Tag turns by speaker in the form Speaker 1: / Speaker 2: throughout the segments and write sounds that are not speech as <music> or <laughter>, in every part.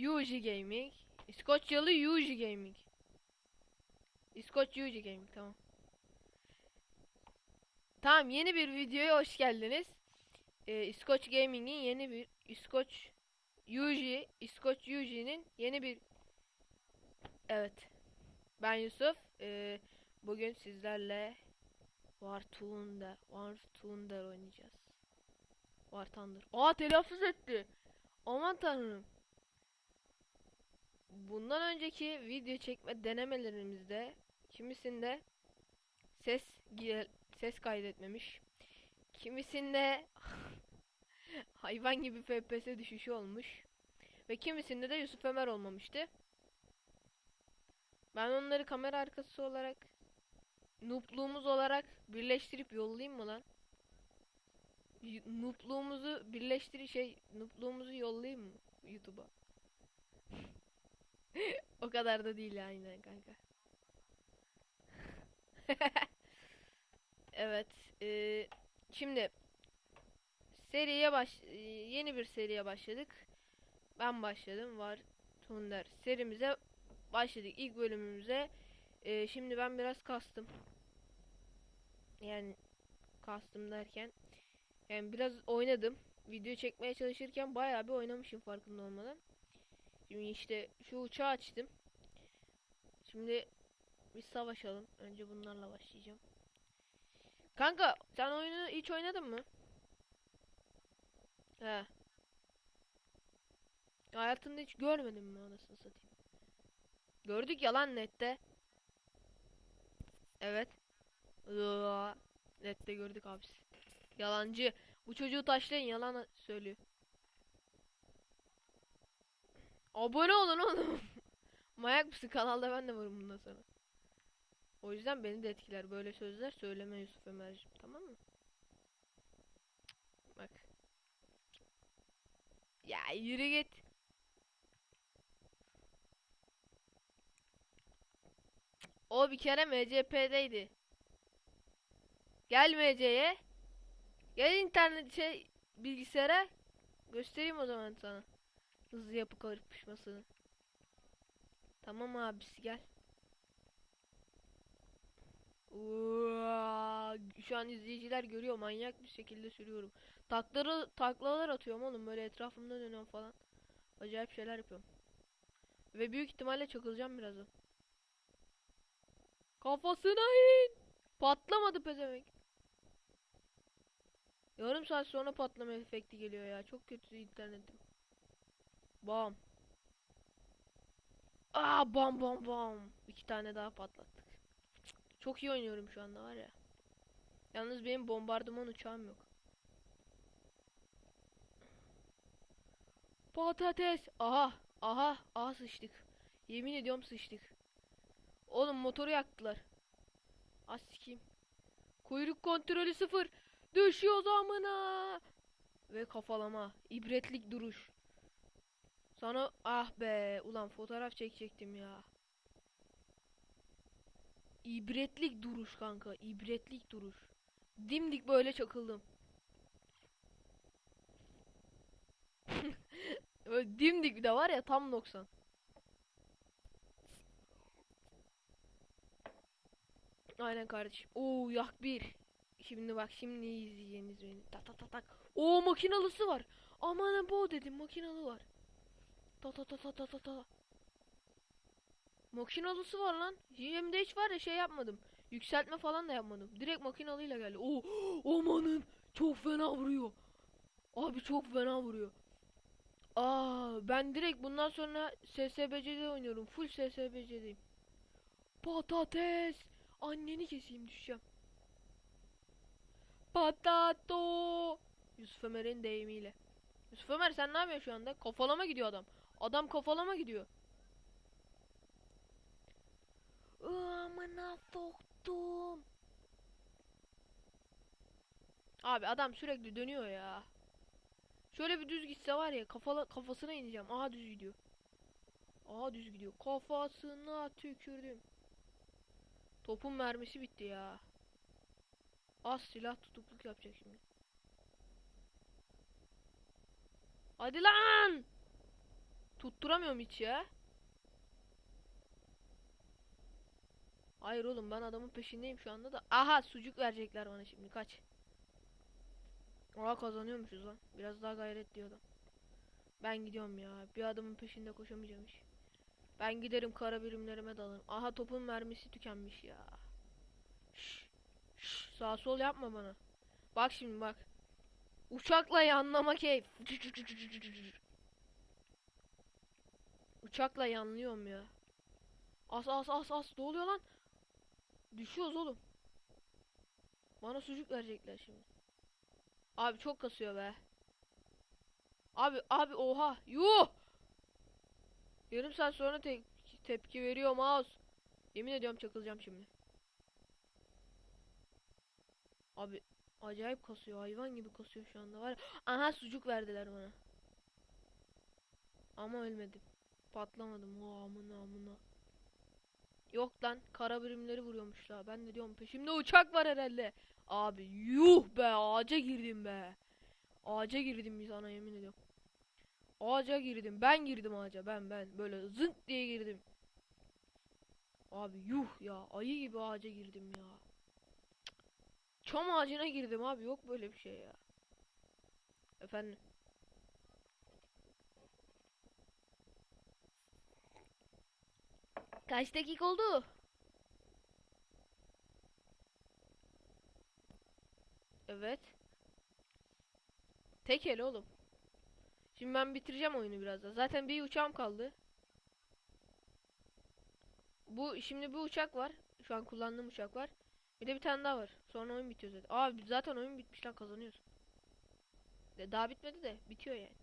Speaker 1: Yuji Gaming. İskoçyalı Yuji Gaming. İskoç Yuji Gaming tamam. Tamam yeni bir videoya hoş geldiniz. Ee, İskoç Gaming'in yeni bir İskoç Yuji, İskoç Yuji'nin yeni bir Evet. Ben Yusuf. Ee, bugün sizlerle War Thunder, War Thunder oynayacağız. War Thunder. Aa telaffuz etti. Aman tanrım. Bundan önceki video çekme denemelerimizde kimisinde ses ses kaydetmemiş. Kimisinde <laughs> hayvan gibi FPS düşüşü olmuş. Ve kimisinde de Yusuf Ömer olmamıştı. Ben onları kamera arkası olarak noobluğumuz olarak birleştirip yollayayım mı lan? Noobluğumuzu birleştir şey noobluğumuzu yollayayım mı YouTube'a? <laughs> o kadar da değil aynen kanka. <laughs> evet. eee, şimdi seriye baş eee, yeni bir seriye başladık. Ben başladım. Var Thunder serimize başladık. İlk bölümümüze. Eee, şimdi ben biraz kastım. Yani kastım derken yani biraz oynadım. Video çekmeye çalışırken bayağı bir oynamışım farkında olmadan. Şimdi işte şu uçağı açtım. Şimdi bir savaşalım. Önce bunlarla başlayacağım. Kanka sen oyunu hiç oynadın mı? He. Hayatımda hiç görmedim mi anasını satayım. Gördük yalan nette. Evet. Nette gördük abisi. Yalancı. Bu çocuğu taşlayın yalan söylüyor. Abone olun oğlum. <laughs> Mayak mısın kanalda ben de varım bundan sonra. O yüzden beni de etkiler böyle sözler söyleme Yusuf Ömerciğim tamam mı? Bak. Ya yürü git. O bir kere MCP'deydi. Gel MC'ye. Gel internet şey bilgisayara. Göstereyim o zaman sana. Hızlı yapı karışmasını. Tamam abisi gel. Uaa, Şu an izleyiciler görüyor manyak bir şekilde sürüyorum. Takları taklalar atıyorum oğlum böyle etrafımda dönüyorum falan. Acayip şeyler yapıyorum. Ve büyük ihtimalle çakılacağım birazdan. Kafasına in. Patlamadı pezevenk. Yarım saat sonra patlama efekti geliyor ya. Çok kötü internetim. Bam. Aa bam bam bam. İki tane daha patlattık. Çok iyi oynuyorum şu anda var ya. Yalnız benim bombardıman uçağım yok. Patates. Aha. Aha. Aha sıçtık. Yemin ediyorum sıçtık. Oğlum motoru yaktılar. Az sikeyim. Kuyruk kontrolü sıfır. Düşüyor zamına. Ve kafalama. İbretlik duruş. Sana ah be. Ulan fotoğraf çekecektim ya. İbretlik duruş kanka. İbretlik duruş. Dimdik böyle çakıldım. <laughs> Böyle dimdik bir de var ya tam 90. Aynen kardeşim. Oo yak bir. Şimdi bak şimdi izleyeceğiniz beni. Ta ta ta tak. Oo makinalısı var. Aman bu dedim makinalı var. Ta ta ta ta ta ta ta. Makinalısı var lan. Hem de hiç var ya şey yapmadım. Yükseltme falan da yapmadım. Direkt makinalıyla geldi. Oo amanın çok fena vuruyor. Abi çok fena vuruyor. Aa ben direkt bundan sonra SSBC'de oynuyorum. Full SSBC'deyim. Patates. Anneni keseyim düşeceğim. Patato. Yusuf Ömer'in deyimiyle. Yusuf Ömer sen ne yapıyorsun şu anda? Kafalama gidiyor adam. Adam kafalama gidiyor. Amına soktum. Abi adam sürekli dönüyor ya. Şöyle bir düz gitse var ya kafala kafasına ineceğim. Aha düz gidiyor. Aha düz gidiyor. Kafasına tükürdüm. Topun mermisi bitti ya. Az silah tutukluk yapacak şimdi. Hadi lan! Tutturamıyorum hiç ya. Hayır oğlum ben adamın peşindeyim şu anda da. Aha sucuk verecekler bana şimdi kaç. Aa kazanıyormuşuz lan. Biraz daha gayret diyor adam. Ben gidiyorum ya. Bir adamın peşinde koşamayacağım hiç. Ben giderim kara birimlerime dalarım. Aha topun mermisi tükenmiş ya. Şş, şş, sağ sol yapma bana. Bak şimdi bak. Uçakla yanlama keyif. Uçakla yanlıyorum ya. As as as as ne oluyor lan? Düşüyoruz oğlum. Bana sucuk verecekler şimdi. Abi çok kasıyor be. Abi abi oha. Yuh. Yarım saat sonra te tepki veriyor mouse. Yemin ediyorum çakılacağım şimdi. Abi acayip kasıyor. Hayvan gibi kasıyor şu anda var. Aha sucuk verdiler bana. Ama ölmedim. Patlamadım. O amına amına. Yok lan kara birimleri vuruyormuşlar. Ben de diyorum peşimde uçak var herhalde. Abi yuh be ağaca girdim be. Ağaca girdim sana yemin ediyorum. Ağaca girdim. Ben girdim ağaca. Ben ben böyle zınk diye girdim. Abi yuh ya. Ayı gibi ağaca girdim ya. Çam ağacına girdim abi. Yok böyle bir şey ya. Efendim. Kaç dakika oldu? Evet. Tek el oğlum. Şimdi ben bitireceğim oyunu birazdan. Zaten bir uçağım kaldı. Bu şimdi bu uçak var. Şu an kullandığım uçak var. Bir de bir tane daha var. Sonra oyun bitiyor zaten. Aa zaten oyun bitmiş lan kazanıyoruz. Daha bitmedi de bitiyor yani.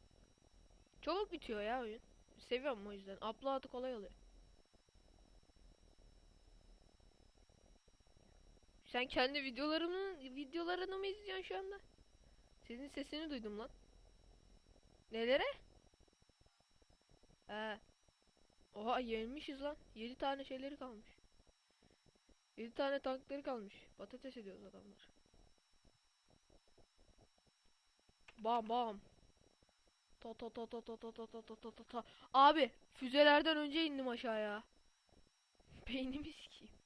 Speaker 1: Çabuk bitiyor ya oyun. Seviyorum o yüzden. Upload'ı kolay oluyor. Sen kendi videolarını videolarını mı izliyorsun şu anda? Senin sesini duydum lan. Nelere? He. Oha yenmişiz lan. 7 tane şeyleri kalmış. 7 tane tankları kalmış. Patates ediyoruz adamlar. Bam bam. Ta ta ta ta ta ta ta ta ta ta ta. Abi füzelerden önce indim aşağıya. Beynimi sikeyim.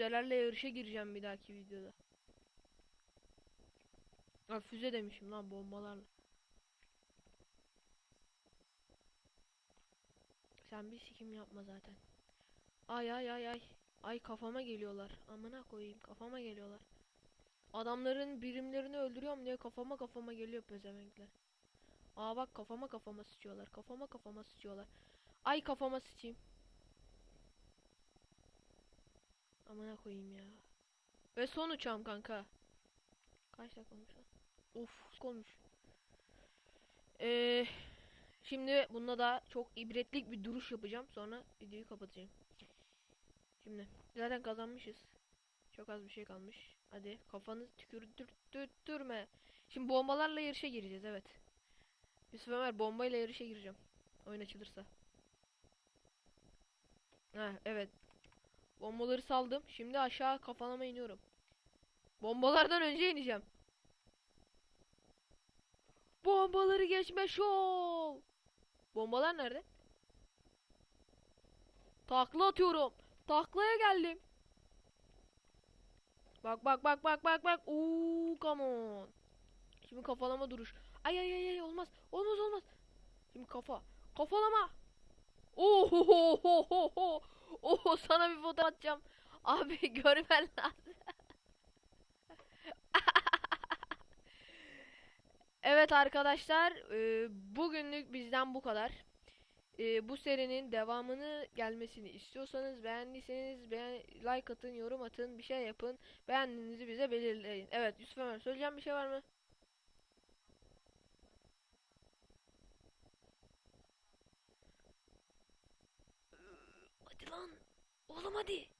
Speaker 1: Füzelerle yarışa gireceğim bir dahaki videoda. Ha füze demişim lan bombalarla. Sen bir sikim yapma zaten. Ay ay ay ay. Ay kafama geliyorlar. Amına koyayım kafama geliyorlar. Adamların birimlerini öldürüyorum diye kafama kafama geliyor pezevenkler. Aa bak kafama kafama sıçıyorlar. Kafama kafama sıçıyorlar. Ay kafama sıçayım. Amına koyayım ya. Ve son uçağım kanka. Kaç dakika olmuş lan? Of olmuş. Ee, şimdi bunda da çok ibretlik bir duruş yapacağım. Sonra videoyu kapatacağım. Şimdi zaten kazanmışız. Çok az bir şey kalmış. Hadi kafanı tükürdürtme. Şimdi bombalarla yarışa gireceğiz evet. Yusuf Ömer bombayla yarışa gireceğim. Oyun açılırsa. Ha evet. Bombaları saldım. Şimdi aşağı kafalama iniyorum. Bombalardan önce ineceğim. Bombaları geçme şov. Bombalar nerede? Takla atıyorum. Taklaya geldim. Bak bak bak bak bak bak. Uuu come on. Şimdi kafalama duruş. Ay ay ay ay olmaz. Olmaz olmaz. Şimdi kafa. Kafalama. Oho Oho sana bir foto atacağım. Abi <laughs> görmen lazım. <laughs> evet arkadaşlar e, bugünlük bizden bu kadar. E, bu serinin devamını gelmesini istiyorsanız beğendiyseniz beğen like atın, yorum atın, bir şey yapın. Beğendiğinizi bize belirleyin. Evet Yusuf Ömer söyleyeceğim bir şey var mı? Tamam hadi.